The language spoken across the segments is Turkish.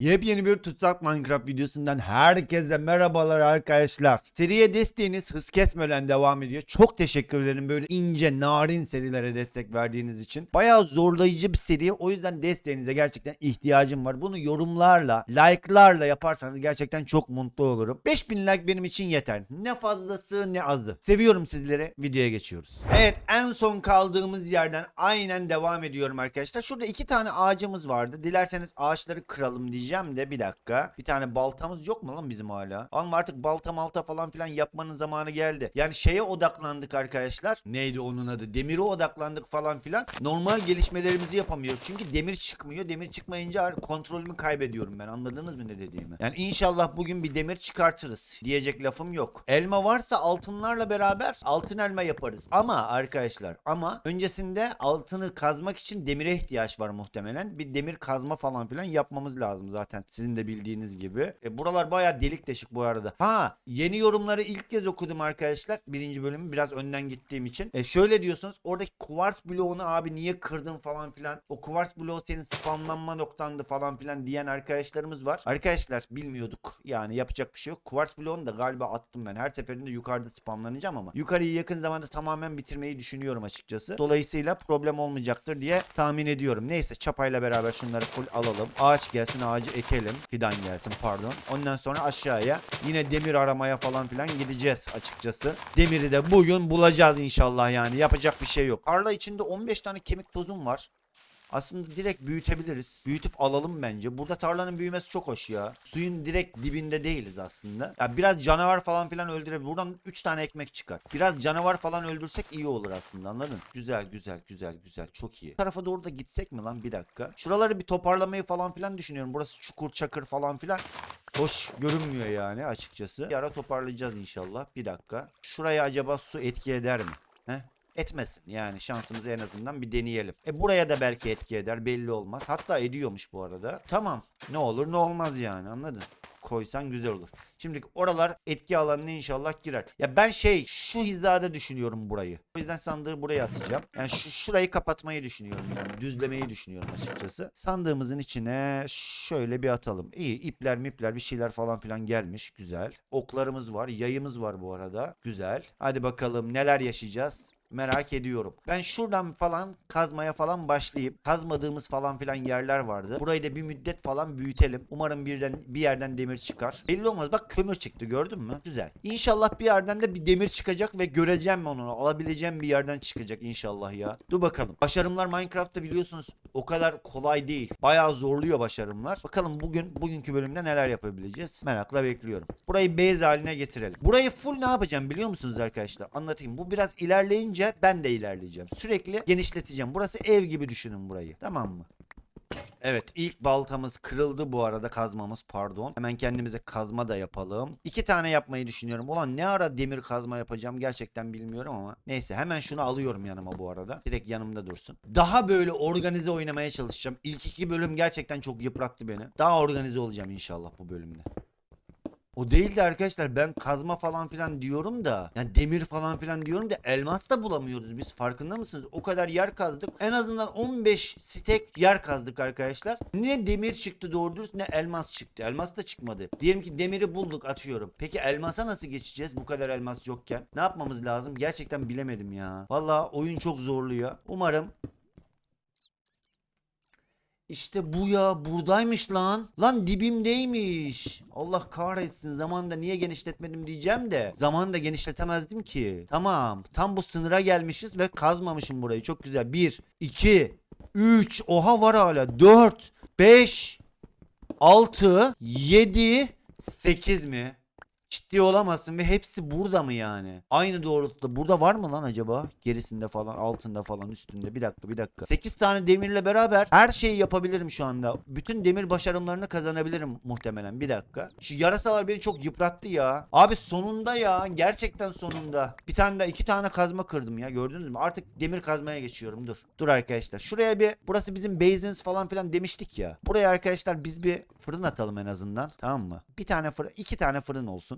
Yepyeni bir tutsak Minecraft videosundan herkese merhabalar arkadaşlar. Seriye desteğiniz hız kesmeden devam ediyor. Çok teşekkür ederim böyle ince narin serilere destek verdiğiniz için. Bayağı zorlayıcı bir seri o yüzden desteğinize gerçekten ihtiyacım var. Bunu yorumlarla, like'larla yaparsanız gerçekten çok mutlu olurum. 5000 like benim için yeter. Ne fazlası ne azı. Seviyorum sizleri. Videoya geçiyoruz. Evet en son kaldığımız yerden aynen devam ediyorum arkadaşlar. Şurada iki tane ağacımız vardı. Dilerseniz ağaçları kıralım diyeceğim de bir dakika. Bir tane baltamız yok mu lan bizim hala? Ama artık balta malta falan filan yapmanın zamanı geldi. Yani şeye odaklandık arkadaşlar. Neydi onun adı? Demire odaklandık falan filan. Normal gelişmelerimizi yapamıyoruz. Çünkü demir çıkmıyor. Demir çıkmayınca kontrolümü kaybediyorum ben. Anladınız mı ne dediğimi? Yani inşallah bugün bir demir çıkartırız. Diyecek lafım yok. Elma varsa altınlarla beraber altın elma yaparız. Ama arkadaşlar ama öncesinde altını kazmak için demire ihtiyaç var muhtemelen. Bir demir kazma falan filan yapmamız lazım zaten. Sizin de bildiğiniz gibi. E, buralar baya delik deşik bu arada. Ha yeni yorumları ilk kez okudum arkadaşlar. Birinci bölümü biraz önden gittiğim için. E, şöyle diyorsunuz oradaki kuvars bloğunu abi niye kırdın falan filan. O kuvars bloğu senin spamlanma noktandı falan filan diyen arkadaşlarımız var. Arkadaşlar bilmiyorduk. Yani yapacak bir şey yok. Kuvars bloğunu da galiba attım ben. Her seferinde yukarıda spamlanacağım ama. Yukarıyı yakın zamanda tamamen bitirmeyi düşünüyorum açıkçası. Dolayısıyla problem olmayacaktır diye tahmin ediyorum. Neyse çapayla beraber şunları full alalım. Ağaç gelsin ağacı ekelim. Fidan gelsin pardon. Ondan sonra aşağıya yine demir aramaya falan filan gideceğiz açıkçası. Demiri de bugün bulacağız inşallah yani. Yapacak bir şey yok. Tarla içinde 15 tane kemik tozum var. Aslında direkt büyütebiliriz. Büyütüp alalım bence. Burada tarlanın büyümesi çok hoş ya. Suyun direkt dibinde değiliz aslında. Ya biraz canavar falan filan öldürebilir. Buradan 3 tane ekmek çıkar. Biraz canavar falan öldürsek iyi olur aslında anladın? Güzel güzel güzel güzel. Çok iyi. Bu tarafa doğru da gitsek mi lan bir dakika. Şuraları bir toparlamayı falan filan düşünüyorum. Burası çukur çakır falan filan. Hoş görünmüyor yani açıkçası. Yara toparlayacağız inşallah. Bir dakika. Şuraya acaba su etki eder mi? Etmesin. Yani şansımızı en azından bir deneyelim. E buraya da belki etki eder belli olmaz. Hatta ediyormuş bu arada. Tamam ne olur ne olmaz yani anladın? Koysan güzel olur. Şimdi oralar etki alanına inşallah girer. Ya ben şey şu hizada düşünüyorum burayı. O yüzden sandığı buraya atacağım. Yani şu şurayı kapatmayı düşünüyorum yani düzlemeyi düşünüyorum açıkçası. Sandığımızın içine şöyle bir atalım. İyi ipler mipler bir şeyler falan filan gelmiş. Güzel. Oklarımız var. Yayımız var bu arada. Güzel. Hadi bakalım neler yaşayacağız. Merak ediyorum. Ben şuradan falan kazmaya falan başlayayım. Kazmadığımız falan filan yerler vardı. Burayı da bir müddet falan büyütelim. Umarım birden bir yerden demir çıkar. Belli olmaz. Bak kömür çıktı gördün mü? Güzel. İnşallah bir yerden de bir demir çıkacak ve göreceğim onu. Alabileceğim bir yerden çıkacak inşallah ya. Dur bakalım. Başarımlar Minecraft'ta biliyorsunuz o kadar kolay değil. Bayağı zorluyor başarımlar. Bakalım bugün bugünkü bölümde neler yapabileceğiz? Merakla bekliyorum. Burayı base haline getirelim. Burayı full ne yapacağım biliyor musunuz arkadaşlar? Anlatayım. Bu biraz ilerleyince ben de ilerleyeceğim. Sürekli genişleteceğim. Burası ev gibi düşünün burayı. Tamam mı? Evet ilk baltamız kırıldı bu arada kazmamız pardon. Hemen kendimize kazma da yapalım. İki tane yapmayı düşünüyorum. Ulan ne ara demir kazma yapacağım gerçekten bilmiyorum ama. Neyse hemen şunu alıyorum yanıma bu arada. Direkt yanımda dursun. Daha böyle organize oynamaya çalışacağım. İlk iki bölüm gerçekten çok yıprattı beni. Daha organize olacağım inşallah bu bölümde. O değil de arkadaşlar ben kazma falan filan diyorum da yani demir falan filan diyorum da elmas da bulamıyoruz biz farkında mısınız? O kadar yer kazdık. En azından 15 stek yer kazdık arkadaşlar. Ne demir çıktı doğru dürüst ne elmas çıktı. Elmas da çıkmadı. Diyelim ki demiri bulduk atıyorum. Peki elmasa nasıl geçeceğiz bu kadar elmas yokken? Ne yapmamız lazım? Gerçekten bilemedim ya. Valla oyun çok zorluyor. Umarım işte bu ya buradaymış lan. Lan dibimdeymiş. Allah kahretsin zamanında niye genişletmedim diyeceğim de. Zamanında genişletemezdim ki. Tamam tam bu sınıra gelmişiz ve kazmamışım burayı. Çok güzel. 1, 2, 3. Oha var hala. 4, 5, 6, 7, 8 mi? Ciddi olamazsın ve hepsi burada mı yani? Aynı doğrultuda. Burada var mı lan acaba? Gerisinde falan, altında falan, üstünde. Bir dakika, bir dakika. 8 tane demirle beraber her şeyi yapabilirim şu anda. Bütün demir başarımlarını kazanabilirim muhtemelen. Bir dakika. Şu yarasalar beni çok yıprattı ya. Abi sonunda ya. Gerçekten sonunda. Bir tane de iki tane kazma kırdım ya. Gördünüz mü? Artık demir kazmaya geçiyorum. Dur. Dur arkadaşlar. Şuraya bir burası bizim base'iniz falan filan demiştik ya. Buraya arkadaşlar biz bir fırın atalım en azından. Tamam mı? Bir tane fırın, iki tane fırın olsun.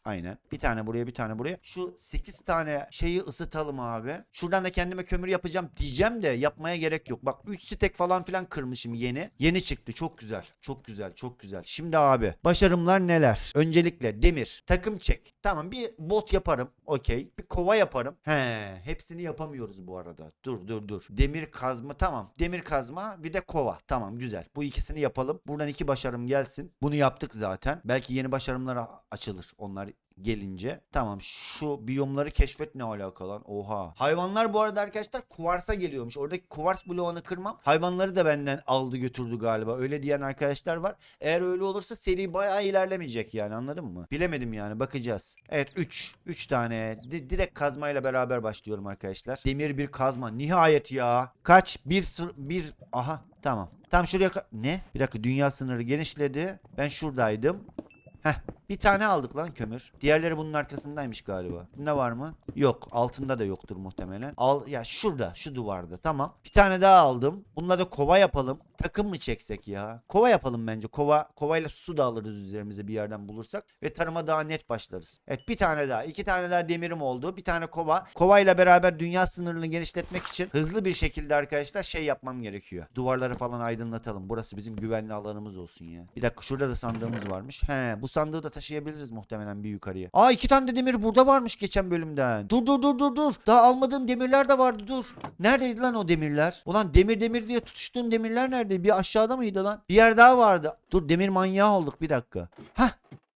Aynen. Bir tane buraya bir tane buraya. Şu 8 tane şeyi ısıtalım abi. Şuradan da kendime kömür yapacağım diyeceğim de yapmaya gerek yok. Bak 3 stek falan filan kırmışım yeni. Yeni çıktı. Çok güzel. Çok güzel. Çok güzel. Şimdi abi başarımlar neler? Öncelikle demir. Takım çek. Tamam bir bot yaparım. Okey. Bir kova yaparım. He. Hepsini yapamıyoruz bu arada. Dur dur dur. Demir kazma. Tamam. Demir kazma bir de kova. Tamam güzel. Bu ikisini yapalım. Buradan iki başarım gelsin. Bunu yaptık zaten. Belki yeni başarımlar a- açılır. Onlar gelince. Tamam şu biyomları keşfet ne alaka lan? Oha. Hayvanlar bu arada arkadaşlar kuvarsa geliyormuş. Oradaki kuvars bloğunu kırmam. Hayvanları da benden aldı götürdü galiba. Öyle diyen arkadaşlar var. Eğer öyle olursa seri bayağı ilerlemeyecek yani anladın mı? Bilemedim yani bakacağız. Evet 3. 3 tane. Di- direkt kazmayla beraber başlıyorum arkadaşlar. Demir bir kazma. Nihayet ya. Kaç? Bir sır bir aha tamam. Tam şuraya ne? Bir dakika dünya sınırı genişledi. Ben şuradaydım. Heh bir tane aldık lan kömür. Diğerleri bunun arkasındaymış galiba. Ne var mı? Yok. Altında da yoktur muhtemelen. Al ya şurada, şu duvarda. Tamam. Bir tane daha aldım. Bununla da kova yapalım. Takım mı çeksek ya? Kova yapalım bence. Kova kovayla su da alırız üzerimize bir yerden bulursak ve tarıma daha net başlarız. Evet bir tane daha. iki tane daha demirim oldu. Bir tane kova. Kovayla beraber dünya sınırını genişletmek için hızlı bir şekilde arkadaşlar şey yapmam gerekiyor. Duvarları falan aydınlatalım. Burası bizim güvenli alanımız olsun ya. Bir dakika şurada da sandığımız varmış. He bu sandığı da taşıyabiliriz muhtemelen bir yukarıya. Aa iki tane de demir burada varmış geçen bölümden. Dur dur dur dur dur. Daha almadığım demirler de vardı dur. Neredeydi lan o demirler? Ulan demir demir diye tutuştuğum demirler nerede? Bir aşağıda mıydı lan? Bir yer daha vardı. Dur demir manyağı olduk bir dakika. Hah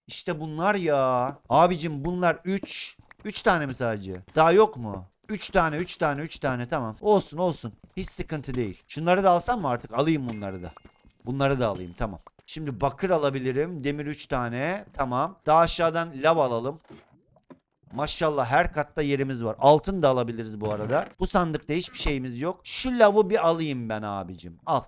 işte bunlar ya. Abicim bunlar 3. 3 tane mi sadece? Daha yok mu? 3 tane 3 tane 3 tane tamam. Olsun olsun. Hiç sıkıntı değil. Şunları da alsam mı artık? Alayım bunları da. Bunları da alayım tamam. Şimdi bakır alabilirim. Demir 3 tane. Tamam. Daha aşağıdan lav alalım. Maşallah her katta yerimiz var. Altın da alabiliriz bu arada. Bu sandıkta hiçbir şeyimiz yok. Şu lavı bir alayım ben abicim. Al.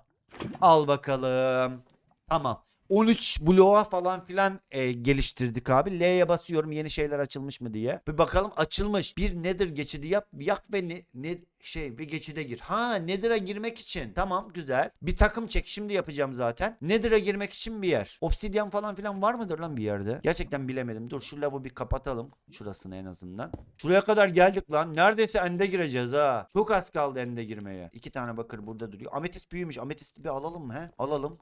Al bakalım. Tamam. 13 bloğa falan filan e, geliştirdik abi. L'ye basıyorum yeni şeyler açılmış mı diye. Bir bakalım açılmış. Bir nedir geçidi yap. Yak ve ne, ne şey ve geçide gir. Ha Nether'a girmek için. Tamam güzel. Bir takım çek şimdi yapacağım zaten. Nether'a girmek için bir yer. Obsidyen falan filan var mıdır lan bir yerde? Gerçekten bilemedim. Dur şu lavı bir kapatalım. Şurasını en azından. Şuraya kadar geldik lan. Neredeyse ende gireceğiz ha. Çok az kaldı ende girmeye. İki tane bakır burada duruyor. Ametist büyümüş. Ametisti bir alalım mı he? Alalım.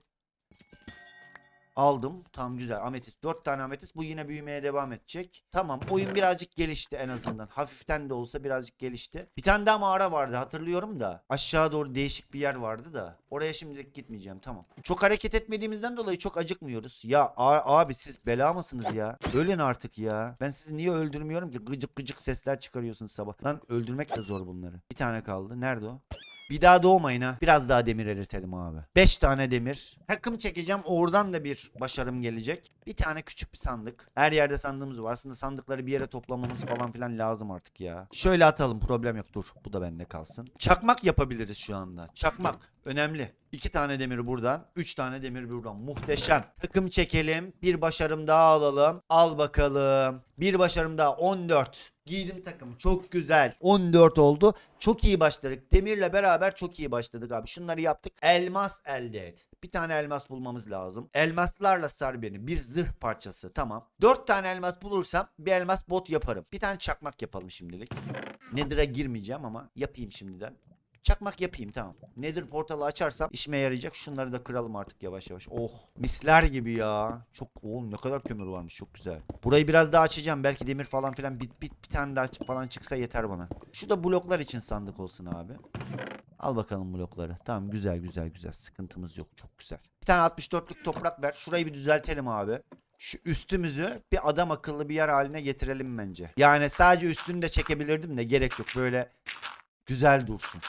Aldım. Tamam güzel. Ametist. 4 tane ametist. Bu yine büyümeye devam edecek. Tamam. Oyun birazcık gelişti en azından. Hafiften de olsa birazcık gelişti. Bir tane daha mağara vardı hatırlıyorum da. Aşağı doğru değişik bir yer vardı da. Oraya şimdilik gitmeyeceğim. Tamam. Çok hareket etmediğimizden dolayı çok acıkmıyoruz. Ya abi siz bela mısınız ya? Ölün artık ya. Ben sizi niye öldürmüyorum ki? Gıcık gıcık sesler çıkarıyorsunuz sabah. Lan öldürmek de zor bunları. Bir tane kaldı. Nerede o? Bir daha doğmayın ha. Biraz daha demir eritelim abi. 5 tane demir. Takım çekeceğim. Oradan da bir başarım gelecek. Bir tane küçük bir sandık. Her yerde sandığımız var. Aslında sandıkları bir yere toplamamız falan filan lazım artık ya. Şöyle atalım. Problem yok. Dur. Bu da bende kalsın. Çakmak yapabiliriz şu anda. Çakmak. Önemli. İki tane demir buradan. Üç tane demir buradan. Muhteşem. Takım çekelim. Bir başarım daha alalım. Al bakalım. Bir başarım daha. 14. Giydim takım. Çok güzel. 14 oldu. Çok iyi başladık. Demirle beraber çok iyi başladık abi. Şunları yaptık. Elmas elde et. Bir tane elmas bulmamız lazım. Elmaslarla sar beni. Bir zırh parçası. Tamam. 4 tane elmas bulursam bir elmas bot yaparım. Bir tane çakmak yapalım şimdilik. Nether'a girmeyeceğim ama yapayım şimdiden. Çakmak yapayım tamam. Nether portalı açarsam işime yarayacak. Şunları da kıralım artık yavaş yavaş. Oh misler gibi ya. Çok oğlum ne kadar kömür varmış çok güzel. Burayı biraz daha açacağım. Belki demir falan filan bit bit bir tane daha falan çıksa yeter bana. Şu da bloklar için sandık olsun abi. Al bakalım blokları. Tamam güzel güzel güzel. Sıkıntımız yok. Çok güzel. Bir tane 64'lük toprak ver. Şurayı bir düzeltelim abi. Şu üstümüzü bir adam akıllı bir yer haline getirelim bence. Yani sadece üstünü de çekebilirdim de gerek yok. Böyle güzel dursun.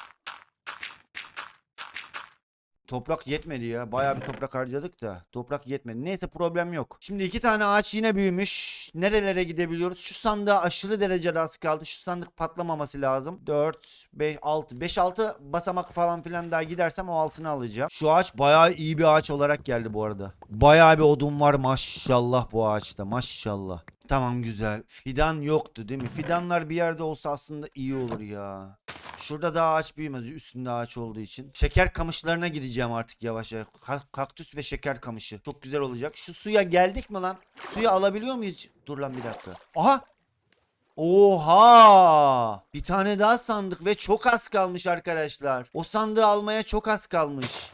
Toprak yetmedi ya. Bayağı bir toprak harcadık da. Toprak yetmedi. Neyse problem yok. Şimdi iki tane ağaç yine büyümüş. Nerelere gidebiliyoruz? Şu sandığa aşırı derecede az kaldı. Şu sandık patlamaması lazım. 4, 5, 6. 5, 6 basamak falan filan daha gidersem o altını alacağım. Şu ağaç bayağı iyi bir ağaç olarak geldi bu arada. Bayağı bir odun var maşallah bu ağaçta. Maşallah. Tamam güzel. Fidan yoktu değil mi? Fidanlar bir yerde olsa aslında iyi olur ya. Şurada daha ağaç büyümez üstünde ağaç olduğu için. Şeker kamışlarına gideceğim artık yavaş yavaş. Ka- kaktüs ve şeker kamışı. Çok güzel olacak. Şu suya geldik mi lan? Suyu alabiliyor muyuz? Dur lan bir dakika. Aha! Oha! Bir tane daha sandık ve çok az kalmış arkadaşlar. O sandığı almaya çok az kalmış.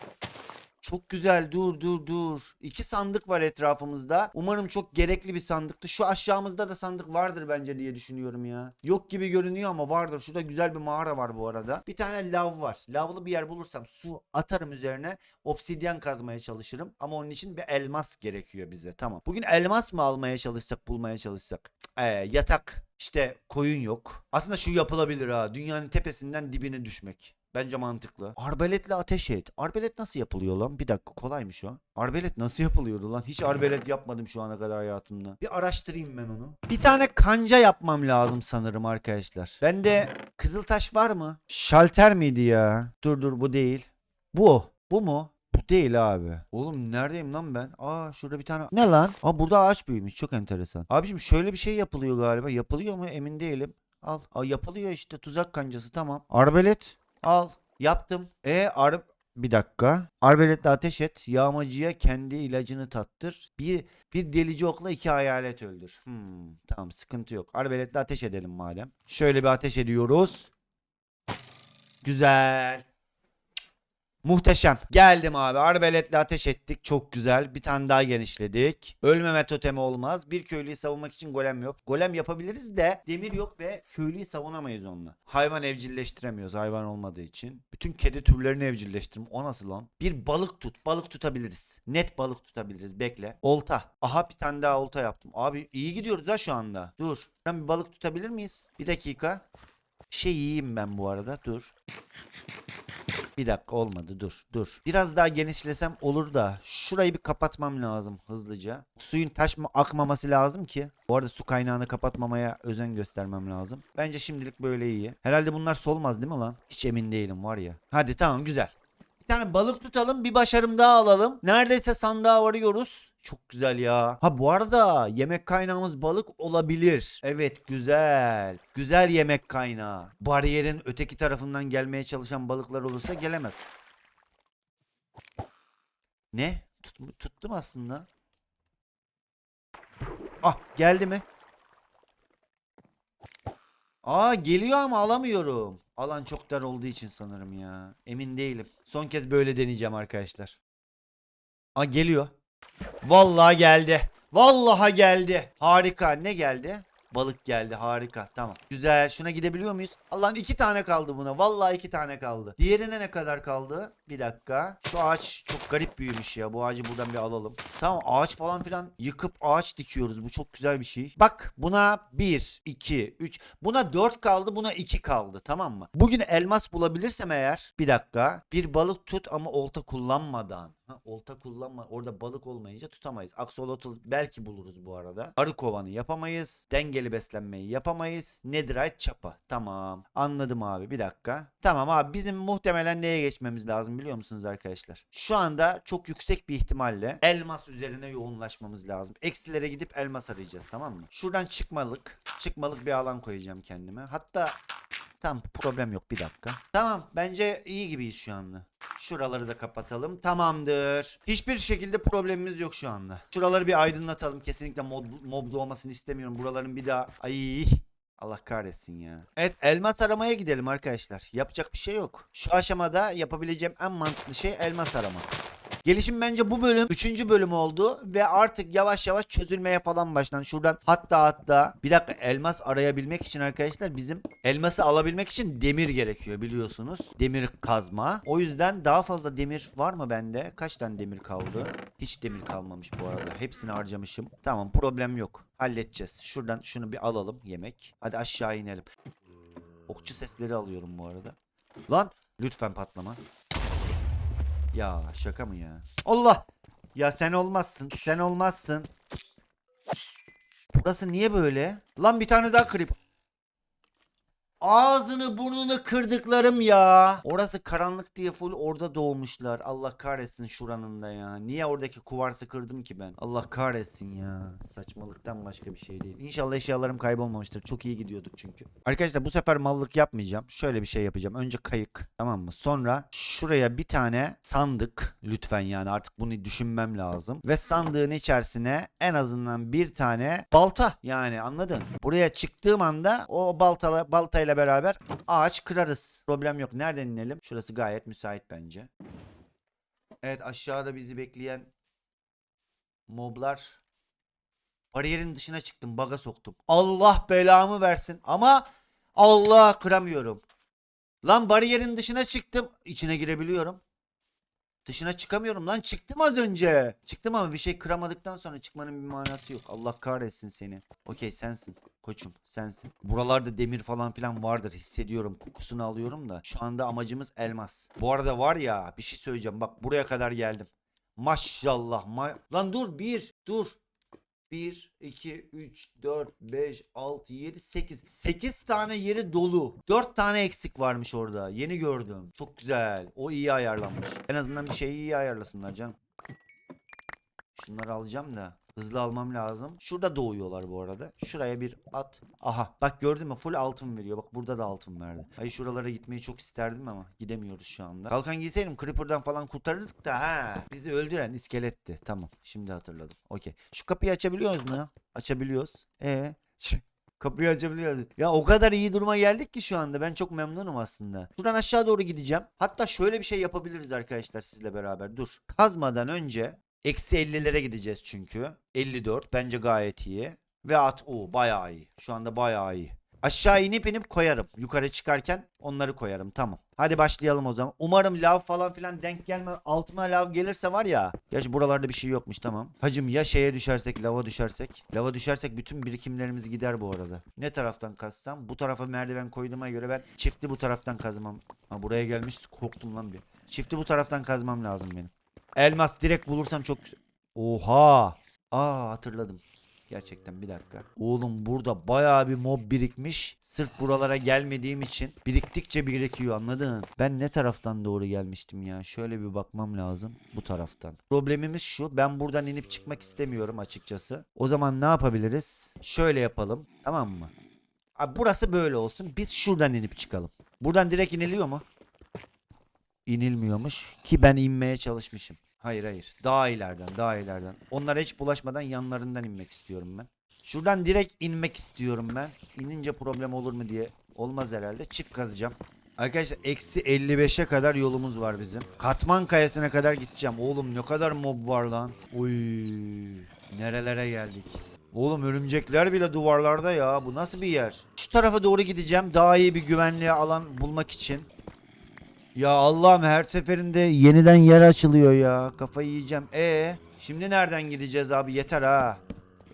Çok güzel dur dur dur. İki sandık var etrafımızda. Umarım çok gerekli bir sandıktı. Şu aşağımızda da sandık vardır bence diye düşünüyorum ya. Yok gibi görünüyor ama vardır. Şurada güzel bir mağara var bu arada. Bir tane lav var. Lavlı bir yer bulursam su atarım üzerine. Obsidyen kazmaya çalışırım. Ama onun için bir elmas gerekiyor bize. Tamam. Bugün elmas mı almaya çalışsak bulmaya çalışsak? Ee, yatak. İşte koyun yok. Aslında şu yapılabilir ha. Dünyanın tepesinden dibine düşmek. Bence mantıklı. Arbaletle ateş et. Arbelet nasıl yapılıyor lan? Bir dakika kolaymış o. Arbelet nasıl yapılıyordu lan? Hiç arbelet yapmadım şu ana kadar hayatımda. Bir araştırayım ben onu. Bir tane kanca yapmam lazım sanırım arkadaşlar. Bende kızıltaş var mı? Şalter miydi ya? Dur dur bu değil. Bu. Bu mu? Bu değil abi. Oğlum neredeyim lan ben? Aa şurada bir tane. Ne lan? Aa burada ağaç büyümüş. Çok enteresan. Abicim şöyle bir şey yapılıyor galiba. Yapılıyor mu? Emin değilim. Al. Aa, yapılıyor işte. Tuzak kancası tamam. Arbelet. Al. Yaptım. E ar bir dakika. Arbeletle ateş et. Yağmacıya kendi ilacını tattır. Bir bir delici okla iki hayalet öldür. Hmm, tamam sıkıntı yok. Arbeletle ateş edelim madem. Şöyle bir ateş ediyoruz. Güzel. Muhteşem. Geldim abi. Arbeletle ateş ettik. Çok güzel. Bir tane daha genişledik. Ölmeme totemi olmaz. Bir köylüyü savunmak için golem yok. Golem yapabiliriz de demir yok ve köylüyü savunamayız onunla. Hayvan evcilleştiremiyoruz hayvan olmadığı için. Bütün kedi türlerini evcilleştiririm. O nasıl lan? Bir balık tut. Balık tutabiliriz. Net balık tutabiliriz. Bekle. Olta. Aha bir tane daha olta yaptım. Abi iyi gidiyoruz ha şu anda. Dur. Ben bir balık tutabilir miyiz? Bir dakika. Bir şey yiyeyim ben bu arada. Dur. Bir dakika olmadı dur dur. Biraz daha genişlesem olur da şurayı bir kapatmam lazım hızlıca. Suyun taşma akmaması lazım ki. Bu arada su kaynağını kapatmamaya özen göstermem lazım. Bence şimdilik böyle iyi. Herhalde bunlar solmaz değil mi lan? Hiç emin değilim var ya. Hadi tamam güzel. Tane balık tutalım bir başarım daha alalım. Neredeyse sandığa varıyoruz. Çok güzel ya. Ha bu arada yemek kaynağımız balık olabilir. Evet güzel. Güzel yemek kaynağı. Bariyerin öteki tarafından gelmeye çalışan balıklar olursa gelemez. Ne? Tut, tuttum aslında. Ah geldi mi? Aa geliyor ama alamıyorum. Alan çok dar olduğu için sanırım ya. Emin değilim. Son kez böyle deneyeceğim arkadaşlar. Aa geliyor. Vallahi geldi. Vallahi geldi. Harika. Ne geldi? Balık geldi. Harika. Tamam. Güzel. Şuna gidebiliyor muyuz? Allah'ın iki tane kaldı buna. Vallahi iki tane kaldı. Diğerine ne kadar kaldı? Bir dakika. Şu ağaç çok garip büyümüş ya. Bu ağacı buradan bir alalım. Tamam ağaç falan filan yıkıp ağaç dikiyoruz. Bu çok güzel bir şey. Bak buna 1, 2, 3. Buna 4 kaldı. Buna 2 kaldı. Tamam mı? Bugün elmas bulabilirsem eğer. Bir dakika. Bir balık tut ama olta kullanmadan. Ha, olta kullanma. Orada balık olmayınca tutamayız. Axolotl belki buluruz bu arada. Arı kovanı yapamayız. Dengeli beslenmeyi yapamayız. Netherite çapa. Tamam. Anladım abi. Bir dakika. Tamam abi bizim muhtemelen neye geçmemiz lazım biliyor musunuz arkadaşlar? Şu anda çok yüksek bir ihtimalle elmas üzerine yoğunlaşmamız lazım. Eksilere gidip elmas arayacağız tamam mı? Şuradan çıkmalık. Çıkmalık bir alan koyacağım kendime. Hatta Tamam problem yok bir dakika. Tamam bence iyi gibiyiz şu anda. Şuraları da kapatalım. Tamamdır. Hiçbir şekilde problemimiz yok şu anda. Şuraları bir aydınlatalım. Kesinlikle mob, mob doğmasını istemiyorum. Buraların bir daha... Ay Allah kahretsin ya. Evet elmas aramaya gidelim arkadaşlar. Yapacak bir şey yok. Şu aşamada yapabileceğim en mantıklı şey elmas aramak. Gelişim bence bu bölüm 3. bölüm oldu ve artık yavaş yavaş çözülmeye falan başlandı. Şuradan hatta hatta bir dakika elmas arayabilmek için arkadaşlar bizim elması alabilmek için demir gerekiyor biliyorsunuz. Demir kazma. O yüzden daha fazla demir var mı bende? Kaç tane demir kaldı? Hiç demir kalmamış bu arada. Hepsini harcamışım. Tamam problem yok. Halledeceğiz. Şuradan şunu bir alalım yemek. Hadi aşağı inelim. Okçu sesleri alıyorum bu arada. Lan lütfen patlama. Ya şaka mı ya? Allah! Ya sen olmazsın. Sen olmazsın. Burası niye böyle? Lan bir tane daha klip. Ağzını burnunu kırdıklarım ya. Orası karanlık diye full orada doğmuşlar. Allah kahretsin şuranın da ya. Niye oradaki kuvarsı kırdım ki ben? Allah kahretsin ya. Saçmalıktan başka bir şey değil. İnşallah eşyalarım kaybolmamıştır. Çok iyi gidiyorduk çünkü. Arkadaşlar bu sefer mallık yapmayacağım. Şöyle bir şey yapacağım. Önce kayık. Tamam mı? Sonra şuraya bir tane sandık. Lütfen yani artık bunu düşünmem lazım. Ve sandığın içerisine en azından bir tane balta. Yani anladın? Buraya çıktığım anda o baltala, baltayla beraber ağaç kırarız. Problem yok. Nereden inelim? Şurası gayet müsait bence. Evet aşağıda bizi bekleyen moblar. Bariyerin dışına çıktım. Baga soktum. Allah belamı versin. Ama Allah kıramıyorum. Lan bariyerin dışına çıktım. İçine girebiliyorum. Dışına çıkamıyorum lan. Çıktım az önce. Çıktım ama bir şey kıramadıktan sonra çıkmanın bir manası yok. Allah kahretsin seni. Okey sensin. Koçum sensin. Buralarda demir falan filan vardır hissediyorum. Kokusunu alıyorum da. Şu anda amacımız elmas. Bu arada var ya bir şey söyleyeceğim. Bak buraya kadar geldim. Maşallah. Ma Lan dur bir dur. 1, 2, 3, 4, 5, 6, 7, 8. 8 tane yeri dolu. 4 tane eksik varmış orada. Yeni gördüm. Çok güzel. O iyi ayarlanmış. En azından bir şeyi iyi ayarlasınlar canım. Şunları alacağım da. Hızlı almam lazım. Şurada doğuyorlar bu arada. Şuraya bir at. Aha. Bak gördün mü? Full altın veriyor. Bak burada da altın verdi. Ay şuralara gitmeyi çok isterdim ama gidemiyoruz şu anda. Kalkan giyseydim Creeper'dan falan kurtarırdık da ha. Bizi öldüren iskeletti. Tamam. Şimdi hatırladım. Okey. Şu kapıyı açabiliyoruz mu ya? Açabiliyoruz. Ee. Kapıyı açabiliyoruz. Ya o kadar iyi duruma geldik ki şu anda. Ben çok memnunum aslında. Şuradan aşağı doğru gideceğim. Hatta şöyle bir şey yapabiliriz arkadaşlar sizle beraber. Dur. Kazmadan önce eksi 50'lere gideceğiz çünkü. 54 bence gayet iyi. Ve at o bayağı iyi. Şu anda bayağı iyi. Aşağı inip inip koyarım. Yukarı çıkarken onları koyarım. Tamam. Hadi başlayalım o zaman. Umarım lav falan filan denk gelme. Altıma lav gelirse var ya. Gerçi buralarda bir şey yokmuş tamam. Hacım ya şeye düşersek lava düşersek. Lava düşersek bütün birikimlerimiz gider bu arada. Ne taraftan kazsam? Bu tarafa merdiven koyduğuma göre ben çiftli bu taraftan kazmam. Ha buraya gelmiş korktum lan bir. Çifti bu taraftan kazmam lazım benim. Elmas direkt bulursam çok... Oha! Aa hatırladım. Gerçekten bir dakika. Oğlum burada bayağı bir mob birikmiş. Sırf buralara gelmediğim için biriktikçe birikiyor anladın? Ben ne taraftan doğru gelmiştim ya? Şöyle bir bakmam lazım. Bu taraftan. Problemimiz şu. Ben buradan inip çıkmak istemiyorum açıkçası. O zaman ne yapabiliriz? Şöyle yapalım. Tamam mı? Abi burası böyle olsun. Biz şuradan inip çıkalım. Buradan direkt iniliyor mu? İnilmiyormuş. Ki ben inmeye çalışmışım. Hayır hayır. Daha ileriden daha ileriden. Onlara hiç bulaşmadan yanlarından inmek istiyorum ben. Şuradan direkt inmek istiyorum ben. İnince problem olur mu diye. Olmaz herhalde. Çift kazacağım. Arkadaşlar eksi 55'e kadar yolumuz var bizim. Katman kayasına kadar gideceğim. Oğlum ne kadar mob var lan. Uy, nerelere geldik. Oğlum örümcekler bile duvarlarda ya. Bu nasıl bir yer? Şu tarafa doğru gideceğim. Daha iyi bir güvenli alan bulmak için. Ya Allah'ım her seferinde yeniden yer açılıyor ya. Kafayı yiyeceğim. E şimdi nereden gideceğiz abi? Yeter ha.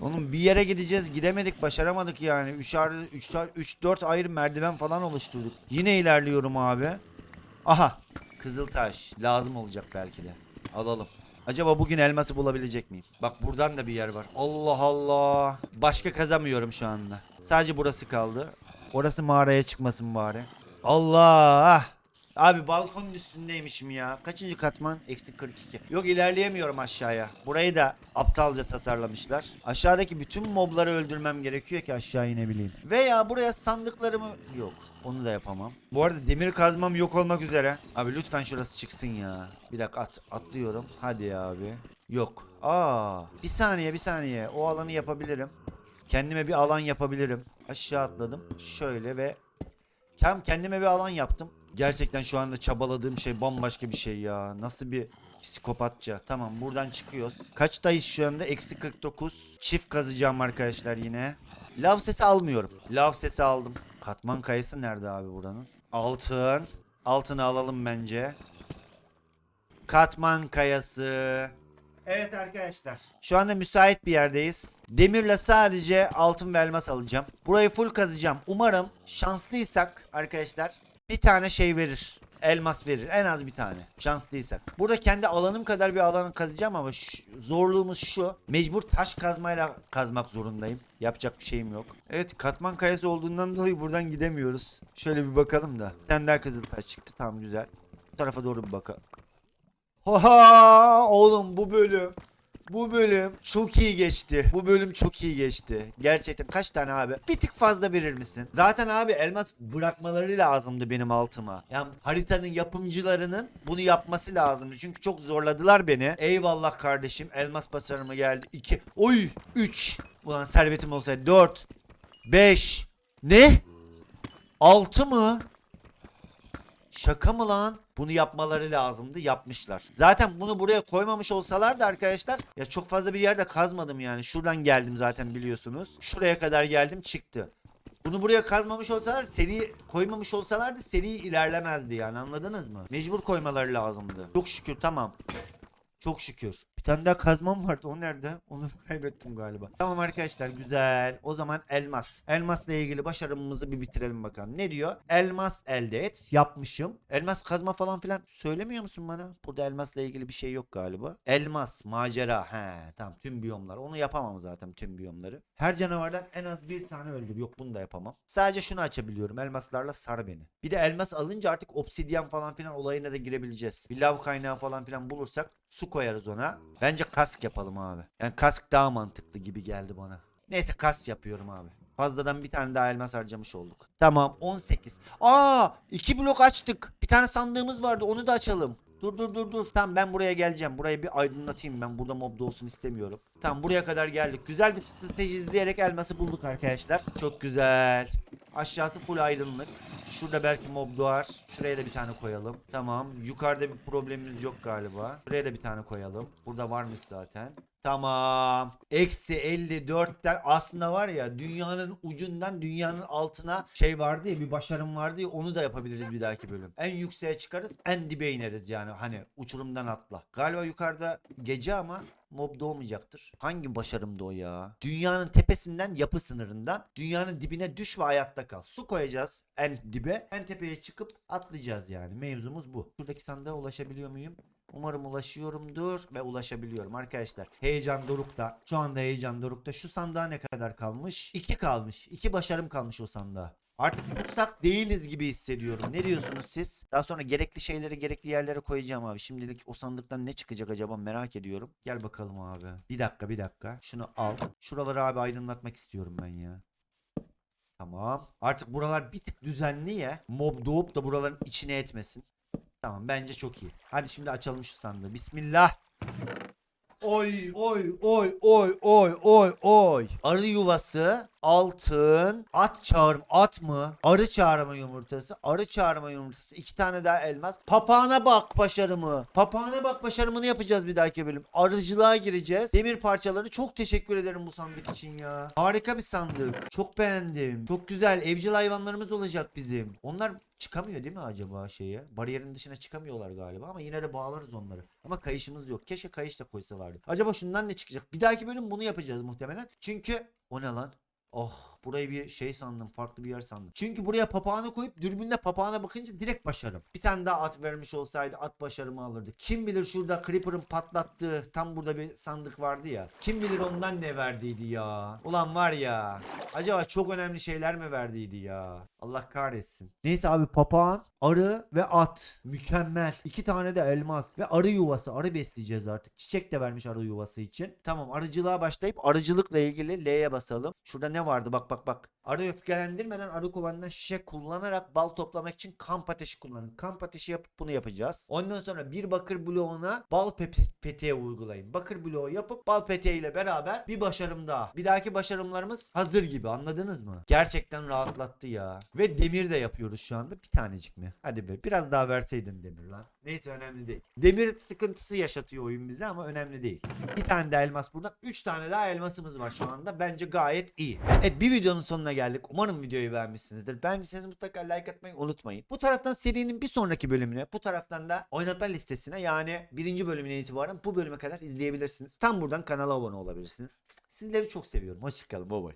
Oğlum bir yere gideceğiz. Gidemedik, başaramadık yani. 3 3 3 4 ayrı merdiven falan oluşturduk. Yine ilerliyorum abi. Aha. Kızıltaş lazım olacak belki de. Alalım. Acaba bugün elması bulabilecek miyim? Bak buradan da bir yer var. Allah Allah. Başka kazamıyorum şu anda. Sadece burası kaldı. Orası mağaraya çıkmasın bari. Allah. Abi balkonun üstündeymişim ya. Kaçıncı katman? Eksi 42. Yok ilerleyemiyorum aşağıya. Burayı da aptalca tasarlamışlar. Aşağıdaki bütün mobları öldürmem gerekiyor ki aşağı inebileyim. Veya buraya sandıklarımı... Yok. Onu da yapamam. Bu arada demir kazmam yok olmak üzere. Abi lütfen şurası çıksın ya. Bir dakika at, atlıyorum. Hadi ya abi. Yok. Aa, bir saniye bir saniye. O alanı yapabilirim. Kendime bir alan yapabilirim. Aşağı atladım. Şöyle ve Tam kendime bir alan yaptım. Gerçekten şu anda çabaladığım şey bambaşka bir şey ya. Nasıl bir psikopatça. Tamam buradan çıkıyoruz. Kaçtayız şu anda? Eksi 49. Çift kazacağım arkadaşlar yine. Lav sesi almıyorum. Lav sesi aldım. Katman kayası nerede abi buranın? Altın. Altını alalım bence. Katman kayası. Evet arkadaşlar. Şu anda müsait bir yerdeyiz. Demirle sadece altın ve elmas alacağım. Burayı full kazacağım. Umarım şanslıysak arkadaşlar bir tane şey verir. elmas verir. En az bir tane. Şanslıysak. Burada kendi alanım kadar bir alanı kazacağım ama şu- zorluğumuz şu. Mecbur taş kazmayla kazmak zorundayım. Yapacak bir şeyim yok. Evet katman kayası olduğundan dolayı buradan gidemiyoruz. Şöyle bir bakalım da. Bir tane daha kızıl taş çıktı. Tamam güzel. Bu tarafa doğru bir bakalım. Ha oğlum bu bölüm bu bölüm çok iyi geçti. Bu bölüm çok iyi geçti. Gerçekten kaç tane abi? Bir tık fazla verir misin? Zaten abi elmas bırakmaları lazımdı benim altıma. Yani haritanın yapımcılarının bunu yapması lazımdı. Çünkü çok zorladılar beni. Eyvallah kardeşim. Elmas basarıma geldi. 2. Oy. 3. Ulan servetim olsaydı 4. 5. Ne? 6 mı? Şaka mı lan? Bunu yapmaları lazımdı. Yapmışlar. Zaten bunu buraya koymamış olsalardı arkadaşlar ya çok fazla bir yerde kazmadım yani. Şuradan geldim zaten biliyorsunuz. Şuraya kadar geldim çıktı. Bunu buraya kazmamış olsalar seri koymamış olsalardı seri ilerlemezdi yani anladınız mı? Mecbur koymaları lazımdı. Çok şükür tamam. Çok şükür. Bir tane daha kazmam vardı. O nerede? Onu kaybettim galiba. Tamam arkadaşlar güzel. O zaman elmas. Elmasla ilgili başarımımızı bir bitirelim bakalım. Ne diyor? Elmas elde et. Yapmışım. Elmas kazma falan filan söylemiyor musun bana? Burada elmasla ilgili bir şey yok galiba. Elmas, macera. He tamam tüm biyomlar. Onu yapamam zaten tüm biyomları. Her canavardan en az bir tane öldür. Yok bunu da yapamam. Sadece şunu açabiliyorum. Elmaslarla sar beni. Bir de elmas alınca artık obsidyen falan filan olayına da girebileceğiz. Bir lav kaynağı falan filan bulursak su koyarız ona. Bence kask yapalım abi. Yani kask daha mantıklı gibi geldi bana. Neyse kask yapıyorum abi. Fazladan bir tane daha elmas harcamış olduk. Tamam 18. Aa iki blok açtık. Bir tane sandığımız vardı onu da açalım. Dur dur dur dur. Tamam ben buraya geleceğim. Burayı bir aydınlatayım ben. Burada mob olsun istemiyorum. Tamam buraya kadar geldik. Güzel bir strateji izleyerek elması bulduk arkadaşlar. Çok güzel. Aşağısı full aydınlık. Şurada belki mob doğar. Şuraya da bir tane koyalım. Tamam. Yukarıda bir problemimiz yok galiba. Şuraya da bir tane koyalım. Burada varmış zaten. Tamam. Eksi 54'ten aslında var ya dünyanın ucundan dünyanın altına şey vardı ya bir başarım vardı ya onu da yapabiliriz bir dahaki bölüm. En yükseğe çıkarız en dibe ineriz yani hani uçurumdan atla. Galiba yukarıda gece ama mob doğmayacaktır. Hangi başarımdı o ya? Dünyanın tepesinden yapı sınırından dünyanın dibine düş ve hayatta kal. Su koyacağız en dibe. En tepeye çıkıp atlayacağız yani. Mevzumuz bu. Şuradaki sandığa ulaşabiliyor muyum? Umarım ulaşıyorumdur ve ulaşabiliyorum arkadaşlar. Heyecan dorukta. Şu anda heyecan dorukta. Şu sandığa ne kadar kalmış? 2 kalmış. 2 başarım kalmış o sandığa. Artık tutsak değiliz gibi hissediyorum. Ne diyorsunuz siz? Daha sonra gerekli şeyleri gerekli yerlere koyacağım abi. Şimdilik o sandıktan ne çıkacak acaba merak ediyorum. Gel bakalım abi. Bir dakika bir dakika. Şunu al. Şuraları abi aydınlatmak istiyorum ben ya. Tamam. Artık buralar bir tık düzenli ya. Mob doğup da buraların içine etmesin. Tamam bence çok iyi. Hadi şimdi açalım şu sandığı. Bismillah. Oy oy oy oy oy oy oy. Arı yuvası, altın, at çağırma, at mı? Arı çağırma yumurtası, arı çağırma yumurtası, iki tane daha elmas. Papağana bak başarımı. Papağana bak başarımını yapacağız bir dahaki bölüm. Arıcılığa gireceğiz. Demir parçaları çok teşekkür ederim bu sandık için ya. Harika bir sandık. Çok beğendim. Çok güzel. Evcil hayvanlarımız olacak bizim. Onlar çıkamıyor değil mi acaba şeye? Bariyerin dışına çıkamıyorlar galiba ama yine de bağlarız onları. Ama kayışımız yok. Keşke kayış da koysalardı. Acaba şundan ne çıkacak? Bir dahaki bölüm bunu yapacağız muhtemelen. Çünkü o ne lan? Oh burayı bir şey sandım farklı bir yer sandım. Çünkü buraya papağanı koyup dürbünle papağana bakınca direkt başarım. Bir tane daha at vermiş olsaydı at başarımı alırdı. Kim bilir şurada Creeper'ın patlattığı tam burada bir sandık vardı ya. Kim bilir ondan ne verdiydi ya. Ulan var ya. Acaba çok önemli şeyler mi verdiydi ya. Allah kahretsin. Neyse abi papağan, arı ve at. Mükemmel. İki tane de elmas ve arı yuvası. Arı besleyeceğiz artık. Çiçek de vermiş arı yuvası için. Tamam arıcılığa başlayıp arıcılıkla ilgili L'ye basalım. Şurada ne vardı bak bak bak. Arı öfkelendirmeden arı kovanından şişe kullanarak bal toplamak için kamp ateşi kullanın. Kamp ateşi yapıp bunu yapacağız. Ondan sonra bir bakır bloğuna bal pe- peteği uygulayın. Bakır bloğu yapıp bal peteğiyle beraber bir başarım daha. Bir dahaki başarımlarımız hazır gibi anladınız mı? Gerçekten rahatlattı ya. Ve demir de yapıyoruz şu anda. Bir tanecik mi? Hadi be biraz daha verseydin demir lan. Neyse önemli değil. Demir sıkıntısı yaşatıyor oyun bize ama önemli değil. Bir tane de elmas buradan. Üç tane daha elmasımız var şu anda. Bence gayet iyi. Evet bir videonun sonuna geldik. Umarım videoyu beğenmişsinizdir. Beğendiyseniz mutlaka like atmayı unutmayın. Bu taraftan serinin bir sonraki bölümüne, bu taraftan da oynatma listesine yani birinci bölümüne itibaren bu bölüme kadar izleyebilirsiniz. Tam buradan kanala abone olabilirsiniz. Sizleri çok seviyorum. Hoşçakalın. Bye bye.